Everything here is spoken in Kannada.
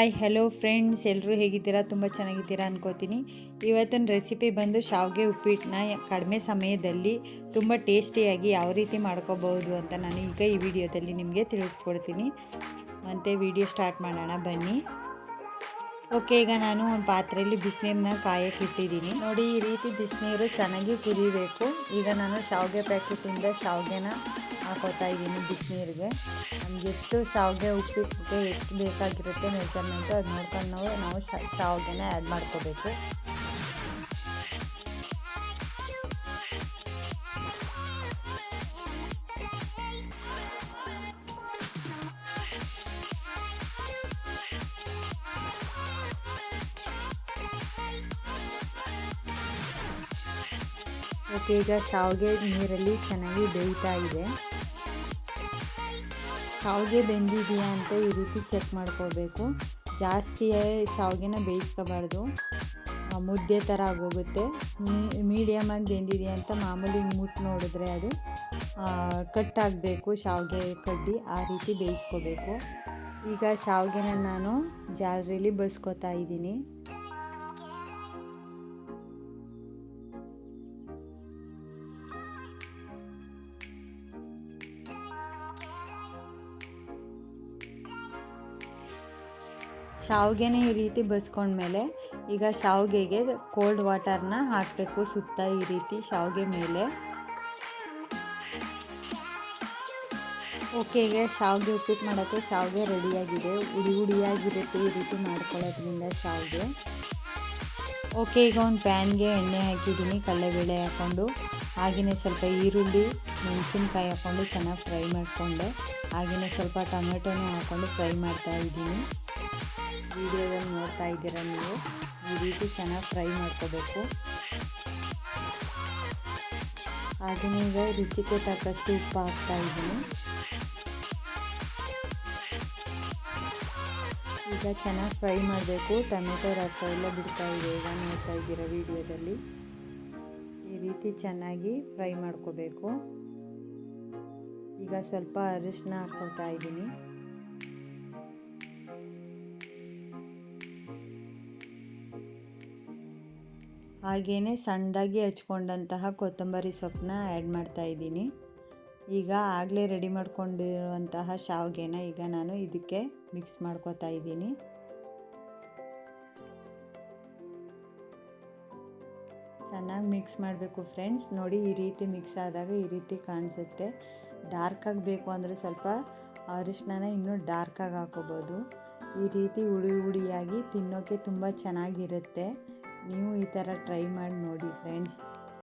ಹಾಯ್ ಹಲೋ ಫ್ರೆಂಡ್ಸ್ ಎಲ್ಲರೂ ಹೇಗಿದ್ದೀರಾ? ತುಂಬ ಚೆನ್ನಾಗಿದ್ದೀರಾ ಅನ್ಕೋತೀನಿ. ಇವತ್ತಿನ ರೆಸಿಪಿ ಬಂದು ಶಾವಿಗೆ ಉಪ್ಪಿಟ್ಟನ್ನ ಕಡಿಮೆ ಸಮಯದಲ್ಲಿ ತುಂಬ ಟೇಸ್ಟಿಯಾಗಿ ಯಾವ ರೀತಿ ಮಾಡ್ಕೋಬಹುದು ಅಂತ ನಾನು ಈಗ ಈ ವಿಡಿಯೋದಲ್ಲಿ ನಿಮಗೆ ತಿಳಿಸ್ಕೊಡ್ತೀನಿ. ಮತ್ತು ವಿಡಿಯೋ ಸ್ಟಾರ್ಟ್ ಮಾಡೋಣ. ಬನ್ನಿ. ಓಕೆ, ಈಗ ನಾನು ಒಂದು ಪಾತ್ರೆಯಲ್ಲಿ ಬಿಸಿನೀರನ್ನ ಕಾಯಕ್ಕೆ ಇಟ್ಟಿದ್ದೀನಿ. ನೋಡಿ, ಈ ರೀತಿ ಬಿಸಿನೀರು ಚೆನ್ನಾಗಿ ಕುದಿಬೇಕು. ಈಗ ನಾನು ಶಾವಿಗೆ ಪ್ಯಾಕೆಟಿಂದ ಶಾವಿಗೆನ ಹಾಕೋತಾ ಇದ್ದೀನಿ ಬಿಸಿನೀರಿಗೆ. ನಮ್ಗೆ ಎಷ್ಟು ಶಾವಿಗೆ ಉಪ್ಪಿಟ್ಟಿಗೆ ಎಷ್ಟು ಬೇಕಾಗಿರುತ್ತೆ ಮೆಜರ್ಮೆಂಟು ಅದು ನೋಡ್ಕೊಂಡು ನಾವು ನಾವು ಶಾವಿಗೆನ ಆ್ಯಡ್ ಮಾಡ್ಕೋಬೇಕು. ಓಕೆ, ಈಗ ಶಾವಿಗೆ ನೀರಲ್ಲಿ ಚೆನ್ನಾಗಿ ಬೇಯ್ತಾ ಇದೆ. ಶಾವಿಗೆ ಬೆಂದಿದೆಯಾ ಅಂತ ಈ ರೀತಿ ಚೆಕ್ ಮಾಡ್ಕೋಬೇಕು ಜಾಸ್ತಿ ಶಾವಿಗೆನ ಬೇಯಿಸ್ಕೋಬಾರ್ದು. ಮುದ್ದೆ ಥರ ಆಗೋಗುತ್ತೆ. ಮೀಡಿಯಮಾಗಿ ಬೆಂದಿದೆಯಾ ಅಂತ ಮಾಮೂಲಿ ಮುಟ್ಟು ನೋಡಿದ್ರೆ ಅದು ಕಟ್ ಆಗಬೇಕು ಶಾವಿಗೆ ಕಡ್ಡಿ ಆ ರೀತಿ ಬೇಯಿಸ್ಕೋಬೇಕು. ಈಗ ಶಾವಿಗೆನ ನಾನು ಜಾಲರಿಲಿ ಬಸ್ಕೋತಾ ಇದ್ದೀನಿ. ಶಾವಿಗೆನ ಈ ರೀತಿ ಬಸ್ಕೊಂಡ್ಮೇಲೆ ಈಗ ಶಾವಿಗೆಗೆ ಕೋಲ್ಡ್ ವಾಟರ್ನ ಹಾಕಬೇಕು ಸುತ್ತ ಈ ರೀತಿ ಶಾವಿಗೆ ಮೇಲೆ. ಓಕೆ ಈಗ ಶಾವಿಗೆ ಉಪ್ಪಿಟ್ಟು ಮಾಡೋಕ್ಕೆ ಶಾವಿಗೆ ರೆಡಿಯಾಗಿದೆ ಉಡಿ ಉಡಿಯಾಗಿರುತ್ತೆ ಈ ರೀತಿ ಮಾಡ್ಕೊಳ್ಳೋದ್ರಿಂದ ಶಾವಿಗೆ. ಓಕೆ ಈಗ ಒಂದು ಪ್ಯಾನ್ಗೆ ಎಣ್ಣೆ ಹಾಕಿದ್ದೀನಿ ಕಡಲೆಬೇಳೆ ಹಾಕ್ಕೊಂಡು. ಹಾಗೆಯೇ ಸ್ವಲ್ಪ ಈರುಳ್ಳಿ, ಮೆಣಸಿನ್ಕಾಯಿ ಹಾಕ್ಕೊಂಡು ಚೆನ್ನಾಗಿ ಫ್ರೈ ಮಾಡಿಕೊಂಡೆ. ಹಾಗೆಯೇ ಸ್ವಲ್ಪ ಟೊಮೆಟೊನೂ ಹಾಕ್ಕೊಂಡು ಫ್ರೈ ಮಾಡ್ತಾ ಇದ್ದೀನಿ. ವಿಡಿಯೋದಲ್ಲಿ ನೋಡ್ತಾ ಇದ್ದೀರ ನೀವು? ಈ ರೀತಿ ಚೆನ್ನಾಗಿ ಫ್ರೈ ಮಾಡ್ಕೋಬೇಕು. ಹಾಗೆಯೇ ಈಗ ರುಚಿಗೆ ತಕ್ಕಷ್ಟು ಉಪ್ಪು ಹಾಕ್ತಾ ಇದ್ದೀನಿ. ಈಗ ಚೆನ್ನಾಗಿ ಫ್ರೈ ಮಾಡಬೇಕು. ಟೊಮೆಟೊ ರಸ ಎಲ್ಲ ಬಿಡ್ತಾ ಇದೆ ಈಗ ನೋಡ್ತಾ ಇದ್ದೀರ ವಿಡಿಯೋದಲ್ಲಿ. ಈ ರೀತಿ ಚೆನ್ನಾಗಿ ಫ್ರೈ ಮಾಡ್ಕೋಬೇಕು. ಈಗ ಸ್ವಲ್ಪ ಅರಿಶಿನ ಹಾಕ್ಕೊಳ್ತಾ ಇದ್ದೀನಿ. ಹಾಗೆಯೇ ಸಣ್ಣದಾಗಿ ಹಚ್ಕೊಂಡಂತಹ ಕೊತ್ತಂಬರಿ ಸೊಪ್ಪನ್ನ ಆ್ಯಡ್ ಮಾಡ್ತಾ ಇದ್ದೀನಿ. ಈಗ ಆಗಲೇ ರೆಡಿ ಮಾಡ್ಕೊಂಡಿರುವಂತಹ ಶಾವಿಗೆನ ಈಗ ನಾನು ಇದಕ್ಕೆ ಮಿಕ್ಸ್ ಮಾಡ್ಕೋತಾ ಇದ್ದೀನಿ. ಚೆನ್ನಾಗಿ ಮಿಕ್ಸ್ ಮಾಡಬೇಕು ಫ್ರೆಂಡ್ಸ್ ನೋಡಿ ಈ ರೀತಿ ಮಿಕ್ಸ್ ಆದಾಗ ಈ ರೀತಿ ಕಾಣಿಸುತ್ತೆ. ಡಾರ್ಕಾಗಿ ಬೇಕು ಅಂದರೆ ಸ್ವಲ್ಪ ಅರಿಶಿನ ಇನ್ನೂ ಡಾರ್ಕಾಗಿ ಹಾಕೋಬೋದು. ಈ ರೀತಿ ಉಡಿ ಉಡಿಯಾಗಿ ತಿನ್ನೋಕ್ಕೆ ತುಂಬ ಚೆನ್ನಾಗಿರುತ್ತೆ. ನೀವು ಈ ಥರ ಟ್ರೈ ಮಾಡಿ ನೋಡಿ ಫ್ರೆಂಡ್ಸ್